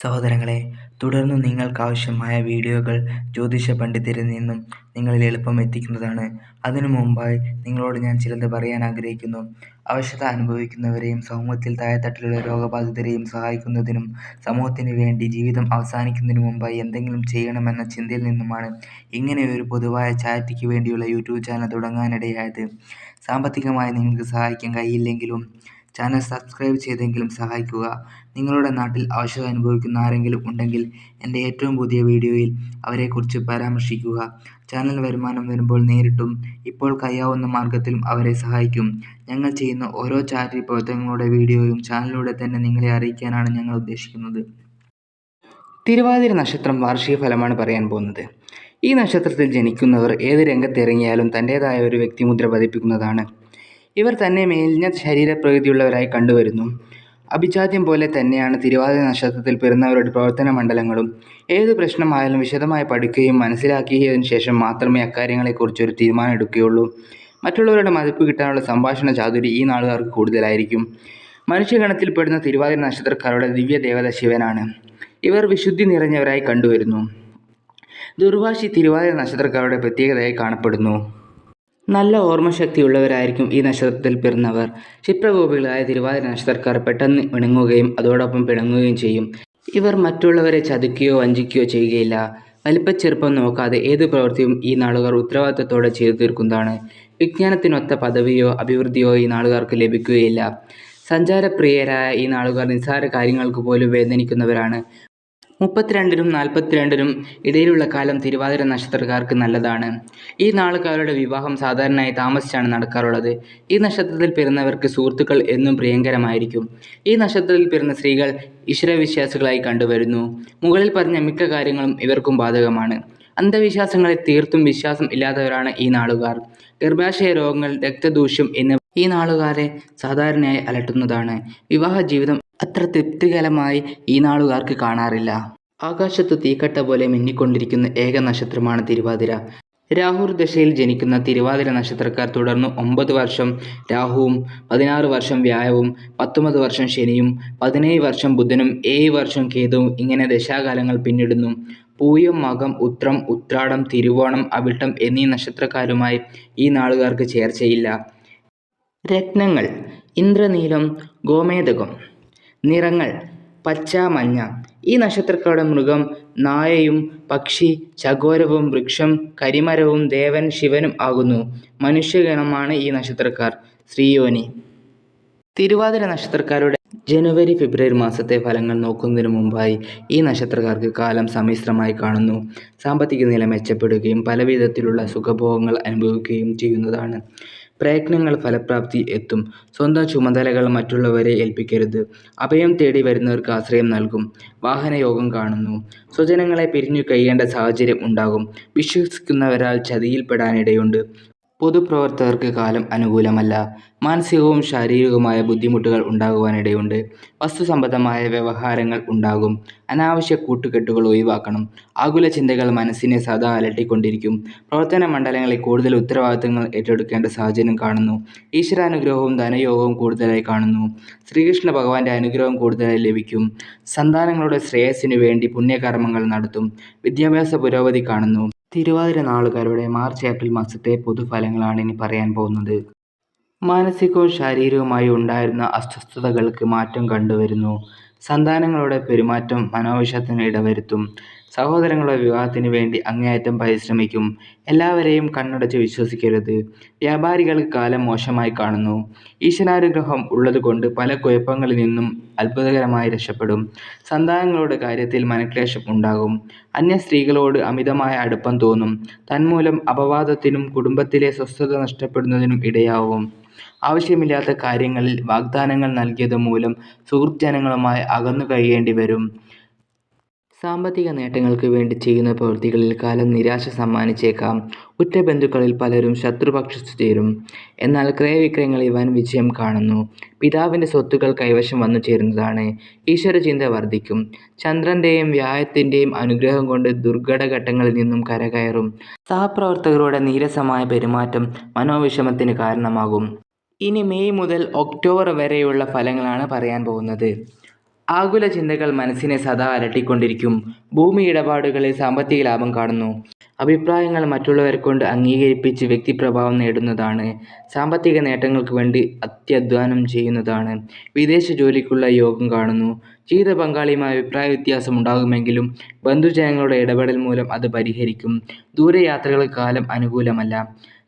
സഹോദരങ്ങളെ തുടർന്ന് നിങ്ങൾക്കാവശ്യമായ വീഡിയോകൾ ജ്യോതിഷ പണ്ഡിതരിൽ നിന്നും നിങ്ങളിൽ എളുപ്പം എത്തിക്കുന്നതാണ്. അതിനു മുമ്പായി നിങ്ങളോട് ഞാൻ ചിലത് പറയാൻ ആഗ്രഹിക്കുന്നു. അവശത അനുഭവിക്കുന്നവരെയും സമൂഹത്തിൽ താഴെത്തട്ടിലുള്ള രോഗബാധിതരെയും സഹായിക്കുന്നതിനും സമൂഹത്തിന് വേണ്ടി ജീവിതം അവസാനിക്കുന്നതിനു മുമ്പായി എന്തെങ്കിലും ചെയ്യണമെന്ന ചിന്തയിൽ നിന്നുമാണ് ഒരു പൊതുവായ ചാരിറ്റിക്ക് വേണ്ടിയുള്ള യൂട്യൂബ് ചാനൽ തുടങ്ങാനിടയായത്. സാമ്പത്തികമായി നിങ്ങൾക്ക് സഹായിക്കാൻ കഴിയില്ലെങ്കിലും ചാനൽ സബ്സ്ക്രൈബ് ചെയ്തെങ്കിലും സഹായിക്കുക. നിങ്ങളുടെ നാട്ടിൽ അവശത അനുഭവിക്കുന്ന ആരെങ്കിലും ഉണ്ടെങ്കിൽ എന്റെ ഏറ്റവും പുതിയ വീഡിയോയിൽ അവരെക്കുറിച്ച് പരാമർശിക്കുക. ചാനൽ വരുമാനം വരുമ്പോൾ നേരിട്ടും ഇപ്പോൾ കഴിയാവുന്ന മാർഗത്തിലും അവരെ സഹായിക്കും. ഞങ്ങൾ ചെയ്യുന്ന ഓരോ ചാരിറ്റി പ്രവർത്തനങ്ങളുടെ വീഡിയോയും ചാനലിലൂടെ തന്നെ നിങ്ങളെ അറിയിക്കാനാണ് ഞങ്ങൾ ഉദ്ദേശിക്കുന്നത്. തിരുവാതിര നക്ഷത്രം വാർഷിക ഫലമാണ് പറയാൻ പോകുന്നത്. ഈ നക്ഷത്രത്തിൽ ജനിക്കുന്നവർ ഏത് രംഗത്തിറങ്ങിയാലും തന്റേതായ ഒരു വ്യക്തിമുദ്ര പതിപ്പിക്കുന്നതാണ് ഇവർ തന്നെ മേലിഞ്ഞ ശരീരപ്രകൃതിയുള്ളവരായി കണ്ടുവരുന്നു. അഭിജാത്യം പോലെ തന്നെയാണ് തിരുവാതിര നക്ഷത്രത്തിൽ പിറന്നവരുടെ പ്രവർത്തന മണ്ഡലങ്ങളും. ഏത് പ്രശ്നമായാലും വിശദമായി പഠിക്കുകയും മനസ്സിലാക്കിയതിനു ശേഷം മാത്രമേ അക്കാര്യങ്ങളെക്കുറിച്ച് ഒരു തീരുമാനം എടുക്കുകയുള്ളൂ. മറ്റുള്ളവരുടെ മതിപ്പ് കിട്ടാനുള്ള സംഭാഷണ ചാതുരി ഈ നാളുകാർക്ക് കൂടുതലായിരിക്കും. മനുഷ്യഗണത്തിൽപ്പെടുന്ന തിരുവാതിര നക്ഷത്രക്കാരുടെ ദിവ്യ ദേവത ശിവനാണ്. ഇവർ വിശുദ്ധി നിറഞ്ഞവരായി കണ്ടുവരുന്നു. ദുർവാശി തിരുവാതിര നക്ഷത്രക്കാരുടെ പ്രത്യേകതയായി കാണപ്പെടുന്നു. നല്ല ഓർമ്മശക്തിയുള്ളവരായിരിക്കും ഈ നക്ഷത്രത്തിൽ പിറന്നവർ. ക്ഷിപ്രകോപികളായ തിരുവാതിര നക്ഷത്രക്കാർ പെട്ടെന്ന് ഇണങ്ങുകയും അതോടൊപ്പം പിണങ്ങുകയും ചെയ്യും. ഇവർ മറ്റുള്ളവരെ ചതിക്കുകയോ വഞ്ചിക്കുകയോ ചെയ്യുകയില്ല. വലിപ്പച്ചെറുപ്പം നോക്കാതെ ഏത് പ്രവൃത്തിയും ഈ നാളുകാർ ഉത്തരവാദിത്തത്തോടെ ചെയ്തു തീർക്കുന്നതാണ്. വിജ്ഞാനത്തിനൊത്ത പദവിയോ അഭിവൃദ്ധിയോ ഈ നാളുകാർക്ക് ലഭിക്കുകയില്ല. സഞ്ചാരപ്രിയരായ ഈ നാളുകാർ നിസ്സാര കാര്യങ്ങൾക്ക് പോലും വേദനിക്കുന്നവരാണ്. മുപ്പത്തിരണ്ടിനും നാൽപ്പത്തിരണ്ടിനും ഇടയിലുള്ള കാലം തിരുവാതിര നക്ഷത്രക്കാർക്ക് നല്ലതാണ്. ഈ നാളുകാരുടെ വിവാഹം സാധാരണയായി താമസിച്ചാണ് നടക്കാറുള്ളത്. ഈ നക്ഷത്രത്തിൽ പിറന്നവർക്ക് സുഹൃത്തുക്കൾ എന്നും പ്രിയങ്കരമായിരിക്കും. ഈ നക്ഷത്രത്തിൽ പിറന്ന സ്ത്രീകൾ ഈശ്വരവിശ്വാസികളായി കണ്ടുവരുന്നു. മുകളിൽ പറഞ്ഞ മിക്ക കാര്യങ്ങളും ഇവർക്കും ബാധകമാണ്. അന്ധവിശ്വാസങ്ങളെ തീർത്തും വിശ്വാസം ഇല്ലാത്തവരാണ് ഈ നാളുകാർ. ഗർഭാശയ രോഗങ്ങൾ രക്തദൂഷ്യം എന്നിവ ഈ നാളുകാരെ സാധാരണയായി അലട്ടുന്നതാണ്. വിവാഹ ജീവിതം അത്ര തൃപ്തികരമായി ഈ നാളുകാർക്ക് കാണാറില്ല. ആകാശത്ത് തീക്കട്ട പോലെ മിന്നിക്കൊണ്ടിരിക്കുന്ന ഏക നക്ഷത്രമാണ് തിരുവാതിര. രാഹുർ ദശയിൽ ജനിക്കുന്ന തിരുവാതിര നക്ഷത്രക്കാർ തുടർന്ന് ഒമ്പത് വർഷം രാഹുവും പതിനാറ് വർഷം വ്യായവും പത്തൊമ്പത് വർഷം ശനിയും പതിനേഴ് വർഷം ബുധനും ഏഴ് വർഷം കേതുവും ഇങ്ങനെ ദശാകാലങ്ങൾ പിന്നിടുന്നു. പൂയം മകം ഉത്രം ഉത്രാടം തിരുവോണം അവിട്ടം എന്നീ നക്ഷത്രക്കാരുമായി ഈ നാളുകാർക്ക് ചേർച്ചയില്ല. രത്നങ്ങൾ ഇന്ദ്രനീലം ഗോമേതകം നിറങ്ങൾ പച്ച മഞ്ഞ. ഈ നക്ഷത്രക്കാരുടെ മൃഗം നായയും പക്ഷി ചകോരവും വൃക്ഷം കരിമരവും ദേവൻ ശിവനും ആകുന്നു. മനുഷ്യഗണമാണ് ഈ നക്ഷത്രക്കാർ. ശ്രീയോനി. തിരുവാതിര നക്ഷത്രക്കാരുടെ ജനുവരി ഫെബ്രുവരി മാസത്തെ ഫലങ്ങൾ നോക്കുന്നതിന് മുമ്പായി ഈ നക്ഷത്രക്കാർക്ക് കാലം സമ്മിശ്രമായി കാണുന്നു. സാമ്പത്തിക നില മെച്ചപ്പെടുകയും പലവിധത്തിലുള്ള സുഖഭോഗങ്ങൾ അനുഭവിക്കുകയും ചെയ്യുന്നതാണ്. പ്രയത്നങ്ങൾ ഫലപ്രാപ്തി എത്തും. സ്വന്തം ചുമതലകൾ മറ്റുള്ളവരെ ഏൽപ്പിക്കരുത്. അഭയം തേടി വരുന്നവർക്ക് ആശ്രയം നൽകും. വാഹനയോഗം കാണുന്നു. സ്വജനങ്ങളെ പിരിഞ്ഞു കഴിയേണ്ട സാഹചര്യം ഉണ്ടാകും. വിശ്വസിക്കുന്നവരാൽ ചതിയിൽപ്പെടാനിടയുണ്ട്. പൊതുപ്രവർത്തകർക്ക് കാലം അനുകൂലമല്ല. മാനസികവും ശാരീരികവുമായ ബുദ്ധിമുട്ടുകൾ ഉണ്ടാകുവാനിടയുണ്ട്. വസ്തുസംബന്ധമായ വ്യവഹാരങ്ങൾ ഉണ്ടാകും. അനാവശ്യ കൂട്ടുകെട്ടുകൾ ഒഴിവാക്കണം. ആകുല ചിന്തകൾ മനസ്സിനെ സദാ അലട്ടിക്കൊണ്ടിരിക്കും. പ്രവർത്തന മണ്ഡലങ്ങളിൽ കൂടുതൽ ഉത്തരവാദിത്തങ്ങൾ ഏറ്റെടുക്കേണ്ട സാഹചര്യം കാണുന്നു. ഈശ്വരാനുഗ്രഹവും ധനയോഗവും കൂടുതലായി കാണുന്നു. ശ്രീകൃഷ്ണ ഭഗവാന്റെ അനുഗ്രഹം കൂടുതലായി ലഭിക്കും. സന്താനങ്ങളുടെ ശ്രേയസ്സിനു വേണ്ടി പുണ്യകർമ്മങ്ങൾ നടത്തും. വിദ്യാഭ്യാസ പുരോഗതി കാണുന്നു. തിരുവാതിര നാളുകാരുടെ മാർച്ച് ഏപ്രിൽ മാസത്തെ പൊതുഫലങ്ങളാണ് ഇനി പറയാൻ പോകുന്നത്. മാനസികവും ശാരീരികവുമായി ഉണ്ടായിരുന്ന അസ്വസ്ഥതകൾക്ക് മാറ്റം കണ്ടുവരുന്നു. സന്താനങ്ങളുടെ പെരുമാറ്റം മനോവിഷത്തിന് ഇടവരുത്തും. സഹോദരങ്ങളുടെ വിവാഹത്തിന് വേണ്ടി അങ്ങേയറ്റം പരിശ്രമിക്കും. എല്ലാവരെയും കണ്ണടച്ച് വിശ്വസിക്കരുത്. വ്യാപാരികൾക്ക് കാലം മോശമായി കാണുന്നു. ഈശ്വരാനുഗ്രഹം ഉള്ളതുകൊണ്ട് പല കുഴപ്പങ്ങളിൽ നിന്നും അത്ഭുതകരമായി രക്ഷപ്പെടും. സന്താനങ്ങളുടെ കാര്യത്തിൽ മനക്ലേശം ഉണ്ടാകും. അന്യ സ്ത്രീകളോട് അമിതമായ അടുപ്പം തോന്നും. തന്മൂലം അപവാദത്തിനും കുടുംബത്തിലെ സ്വസ്ഥത നഷ്ടപ്പെടുന്നതിനും ഇടയാവും. ആവശ്യമില്ലാത്ത കാര്യങ്ങളിൽ വാഗ്ദാനങ്ങൾ നൽകിയത് മൂലം സുഹൃത്ജനങ്ങളുമായി അകന്നു കഴിയേണ്ടി വരും. സാമ്പത്തിക നേട്ടങ്ങൾക്ക് വേണ്ടി ചെയ്യുന്ന പ്രവൃത്തികളിൽ കാലം നിരാശ സമ്മാനിച്ചേക്കാം. ഉറ്റ ബന്ധുക്കളിൽ പലരും ശത്രുപക്ഷത്തു ചേരും. എന്നാൽ ക്രയവിക്രയങ്ങളിൽ വൻ വിജയം കാണുന്നു. പിതാവിന്റെ സ്വത്തുക്കൾ കൈവശം വന്നു ചേരുന്നതാണ്. ഈശ്വരചിന്ത വർദ്ധിക്കും. ചന്ദ്രന്റെയും വ്യായത്തിന്റെയും അനുഗ്രഹം കൊണ്ട് ദുർഘടഘട്ടങ്ങളിൽ നിന്നും കരകയറും. സഹപ്രവർത്തകരുടെ നീരസമായ പെരുമാറ്റം മനോവിഷമത്തിന് കാരണമാകും. ഇനി മെയ് മുതൽ ഒക്ടോബർ വരെയുള്ള ഫലങ്ങളാണ് പറയാൻ പോകുന്നത്. ആകുല ചിന്തകൾ മനസ്സിനെ സദാ അലട്ടിക്കൊണ്ടിരിക്കും. ഭൂമി ഇടപാടുകളിൽ സാമ്പത്തിക ലാഭം കാണുന്നു. അഭിപ്രായങ്ങൾ മറ്റുള്ളവരെ കൊണ്ട് അംഗീകരിപ്പിച്ച് വ്യക്തിപ്രഭാവം നേടുന്നതാണ്. സാമ്പത്തിക നേട്ടങ്ങൾക്ക് വേണ്ടി അത്യധ്വാനം ചെയ്യുന്നതാണ്. വിദേശ ജോലിക്കുള്ള യോഗം കാണുന്നു. ജീവിത പങ്കാളിയുമായി അഭിപ്രായ വ്യത്യാസം ഉണ്ടാകുമെങ്കിലും ബന്ധുജനങ്ങളുടെ ഇടപെടൽ മൂലം അത് പരിഹരിക്കും. ദൂരയാത്രകൾ കാലം അനുകൂലമല്ല.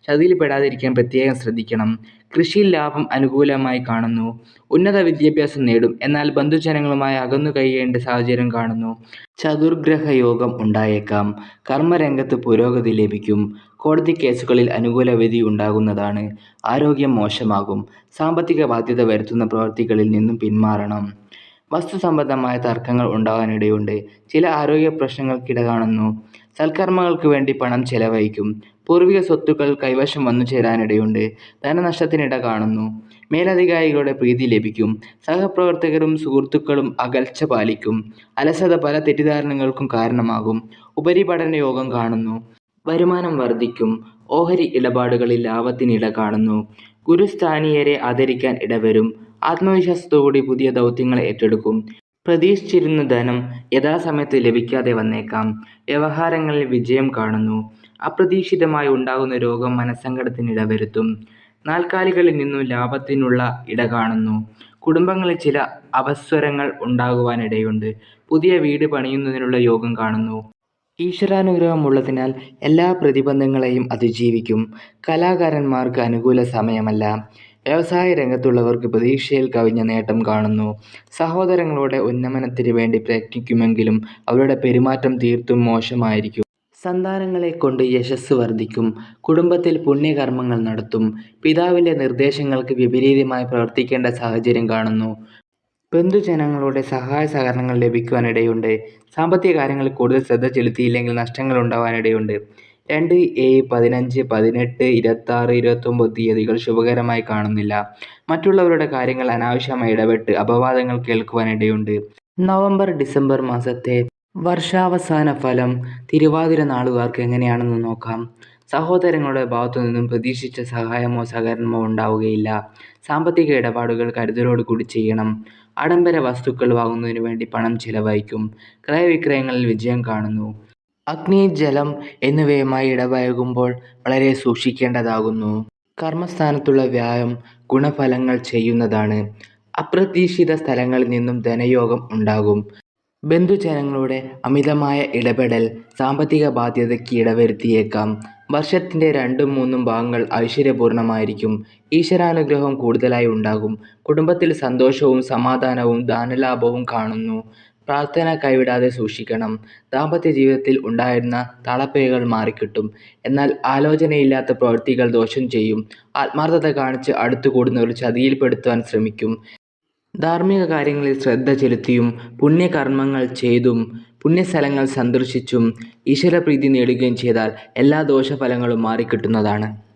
ചതിയിൽ പെടാതിരിക്കാൻ പ്രത്യേകം ശ്രദ്ധിക്കണം. കൃഷിയിൽ ലാഭം അനുകൂലമായി കാണുന്നു. ഉന്നത വിദ്യാഭ്യാസം നേടും. എന്നാൽ ബന്ധുജനങ്ങളുമായി അകന്നു കഴിയേണ്ട സാഹചര്യം കാണുന്നു. ചതുർഗ്രഹ യോഗം ഉണ്ടായേക്കാം. കർമ്മരംഗത്ത് പുരോഗതി ലഭിക്കും. കോടതി കേസുകളിൽ അനുകൂല വിധി ഉണ്ടാകുന്നതാണ്. ആരോഗ്യം മോശമാകും. സാമ്പത്തിക ബാധ്യത വരുത്തുന്ന പ്രവൃത്തികളിൽ നിന്നും പിന്മാറണം. വസ്തുസംബന്ധമായ തർക്കങ്ങൾ ഉണ്ടാകാനിടയുണ്ട്. ചില ആരോഗ്യ പ്രശ്നങ്ങൾക്കിട കാണുന്നു. സൽക്കർമ്മങ്ങൾക്ക് വേണ്ടി പണം ചെലവഴിക്കും. പൂർവിക സ്വത്തുക്കൾ കൈവശം വന്നു ചേരാനിടയുണ്ട്. ധനനഷ്ടത്തിനിട കാണുന്നു. മേലധികാരികളുടെ പ്രീതി ലഭിക്കും. സഹപ്രവർത്തകരും സുഹൃത്തുക്കളും അകൽച്ച പാലിക്കും. അലസത പല തെറ്റിദ്ധാരണകൾക്കും കാരണമാകും. ഉപരിപഠന യോഗം കാണുന്നു. വരുമാനം വർദ്ധിക്കും. ഓഹരി ഇടപാടുകളിൽ ലാഭത്തിനിട കാണുന്നു. ഗുരുസ്ഥാനീയരെ ആദരിക്കാൻ ഇടവരും. ആത്മവിശ്വാസത്തോടുകൂടി പുതിയ ദൗത്യങ്ങൾ ഏറ്റെടുക്കും. പ്രതീക്ഷിച്ചിരുന്ന ധനം യഥാസമയത്ത് ലഭിക്കാതെ വന്നേക്കാം. വ്യവഹാരങ്ങളിൽ വിജയം കാണുന്നു. അപ്രതീക്ഷിതമായി ഉണ്ടാകുന്ന രോഗം മനസ്സങ്കടത്തിന് ഇടവരുത്തും. നാൽക്കാലികളിൽ നിന്നും ലാഭത്തിനുള്ള ഇട കാണുന്നു. കുടുംബങ്ങളിൽ ചില അവസരങ്ങൾ ഉണ്ടാകുവാനിടയുണ്ട്. പുതിയ വീട് പണിയുന്നതിനുള്ള യോഗം കാണുന്നു. ഈശ്വരാനുഗ്രഹം ഉള്ളതിനാൽ എല്ലാ പ്രതിബന്ധങ്ങളെയും അതിജീവിക്കും. കലാകാരന്മാർക്ക് അനുകൂല സമയമല്ല. വ്യവസായ രംഗത്തുള്ളവർക്ക് പ്രതീക്ഷയിൽ കവിഞ്ഞ നേട്ടം കാണുന്നു. സഹോദരങ്ങളുടെ ഉന്നമനത്തിന് വേണ്ടി പ്രയത്നിക്കുമെങ്കിലും അവരുടെ പെരുമാറ്റം തീർത്തും മോശമായിരിക്കും. സന്താനങ്ങളെ കൊണ്ട് യശസ് വർദ്ധിക്കും. കുടുംബത്തിൽ പുണ്യകർമ്മങ്ങൾ നടത്തും. പിതാവിന്റെ നിർദ്ദേശങ്ങൾക്ക് വിപരീതമായി പ്രവർത്തിക്കേണ്ട സാഹചര്യം കാണുന്നു. ബന്ധുജനങ്ങളുടെ സഹായ സഹകരണങ്ങൾ ലഭിക്കുവാനിടയുണ്ട്. സാമ്പത്തിക കാര്യങ്ങളിൽ കൂടുതൽ ശ്രദ്ധ ചെലുത്തിയില്ലെങ്കിൽ നഷ്ടങ്ങൾ ഉണ്ടാവാനിടയുണ്ട്. രണ്ട് ഏഴ് പതിനഞ്ച് പതിനെട്ട് ഇരുപത്താറ് ഇരുപത്തൊമ്പത് തീയതികൾ ശുഭകരമായി കാണുന്നില്ല. മറ്റുള്ളവരുടെ കാര്യങ്ങൾ അനാവശ്യമായി ഇടപെട്ട് അപവാദങ്ങൾ കേൾക്കുവാനിടയുണ്ട്. നവംബർ ഡിസംബർ മാസത്തെ വർഷാവസാന ഫലം തിരുവാതിര നാളുകാർക്ക് എങ്ങനെയാണെന്ന് നോക്കാം. സഹോദരങ്ങളുടെ ഭാഗത്തു നിന്നും പ്രതീക്ഷിച്ച സഹായമോ സഹകരണമോ ഉണ്ടാവുകയില്ല. സാമ്പത്തിക ഇടപാടുകൾ കരുതലോട് കൂടി ചെയ്യണം. ആഡംബര വസ്തുക്കൾ വാങ്ങുന്നതിന് വേണ്ടി പണം ചിലവഴിക്കും. ക്രയവിക്രയങ്ങളിൽ വിജയം കാണുന്നു. അഗ്നി ജലം എന്നിവയുമായി ഇടപഴകുമ്പോൾ വളരെ സൂക്ഷിക്കേണ്ടതാകുന്നു. കർമ്മസ്ഥാനത്തുള്ള വ്യായം ഗുണഫലങ്ങൾ ചെയ്യുന്നതാണ്. അപ്രതീക്ഷിത സ്ഥലങ്ങളിൽ നിന്നും ധനയോഗം ഉണ്ടാകും. ബന്ധുജനങ്ങളുടെ അമിതമായ ഇടപെടൽ സാമ്പത്തിക ബാധ്യതയ്ക്ക് ഇടവരുത്തിയേക്കാം. വർഷത്തിന്റെ രണ്ടും മൂന്നും ഭാഗങ്ങൾ ഐശ്വര്യപൂർണമായിരിക്കും. ഈശ്വരാനുഗ്രഹം കൂടുതലായി ഉണ്ടാകും. കുടുംബത്തിൽ സന്തോഷവും സമാധാനവും ധനലാഭവും കാണുന്നു. പ്രാർത്ഥന കൈവിടാതെ സൂക്ഷിക്കണം. ദാമ്പത്യ ജീവിതത്തിൽ ഉണ്ടായിരുന്ന തളപ്പേകൾ മാറിക്കിട്ടും. എന്നാൽ ആലോചനയില്ലാത്ത പ്രവൃത്തികൾ ദോഷം ചെയ്യും. ആത്മാർത്ഥത കാണിച്ച് അടുത്തുകൂടുന്നവർ ചതിയിൽപ്പെടുത്തുവാൻ ശ്രമിക്കും. ധാർമ്മിക കാര്യങ്ങളിൽ ശ്രദ്ധ ചെലുത്തിയും പുണ്യകർമ്മങ്ങൾ ചെയ്തും പുണ്യസ്ഥലങ്ങൾ സന്ദർശിച്ചും ഈശ്വരപ്രീതി നേടുകയും ചെയ്താൽ എല്ലാ ദോഷഫലങ്ങളും മാറിക്കിട്ടുന്നതാണ്.